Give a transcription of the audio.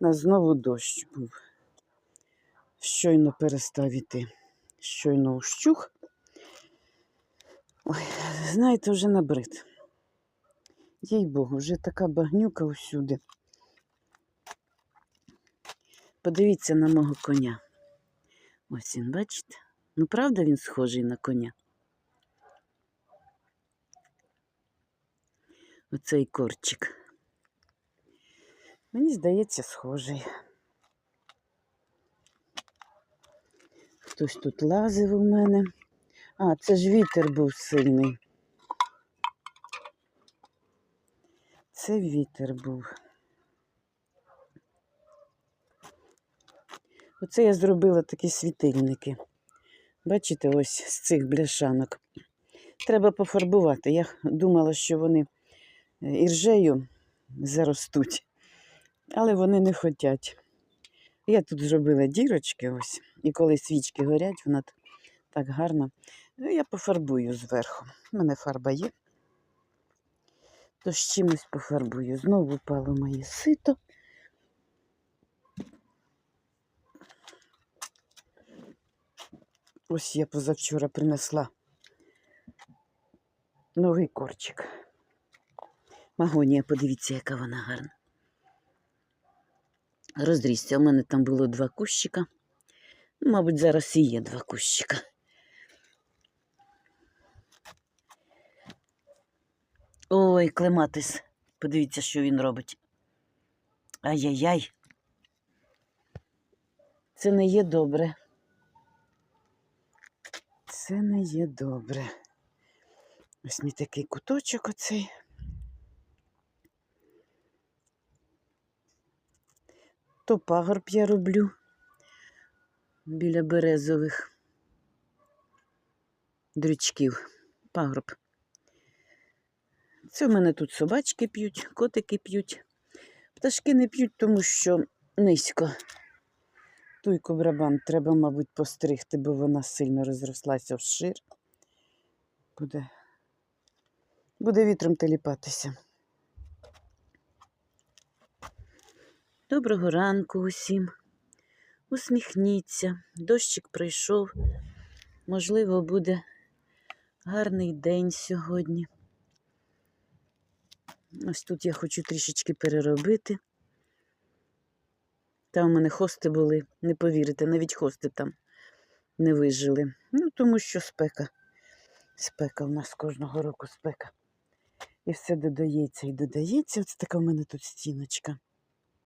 нас знову дощ був. Щойно перестав іти. Щойно ущух. Ой, знаєте, вже набрид. Їй Богу, вже така багнюка усюди. Подивіться на мого коня. Ось він, бачите? Ну, правда, він схожий на коня. Оцей корчик. Мені здається, схожий. Хтось тут лазив у мене. А, це ж вітер був сильний. Це вітер був. Оце я зробила такі світильники. Бачите, ось з цих бляшанок. Треба пофарбувати. Я думала, що вони е, іржею заростуть, але вони не хочуть. Я тут зробила дірочки ось, і коли свічки горять, вона так гарно. Ну, я пофарбую зверху. У мене фарба є. Тож чимось пофарбую. Знову впало моє сито. Ось я позавчора принесла новий корчик. Магонія, подивіться, яка вона гарна. Розрісся, у мене там було два кущика. Ну, Мабуть, зараз і є два кущика. Ой, клематис. Подивіться, що він робить. Ай-яй-яй. Це не є добре. Це не є добре. Ось мій такий куточок оцей. То пагорб я роблю біля березових дрючків. Пагорб. Це в мене тут собачки п'ють, котики п'ють. Пташки не п'ють, тому що низько. Туйку брабан треба, мабуть, постригти, бо вона сильно розрослася вшир. Буде, буде вітром теліпатися. Доброго ранку усім. Усміхніться. Дощик пройшов. Можливо, буде гарний день сьогодні. Ось тут я хочу трішечки переробити. Там у мене хости були, не повірите, навіть хости там не вижили. Ну, тому що спека. Спека у нас кожного року спека. І все додається і додається. Ось така в мене тут стіночка.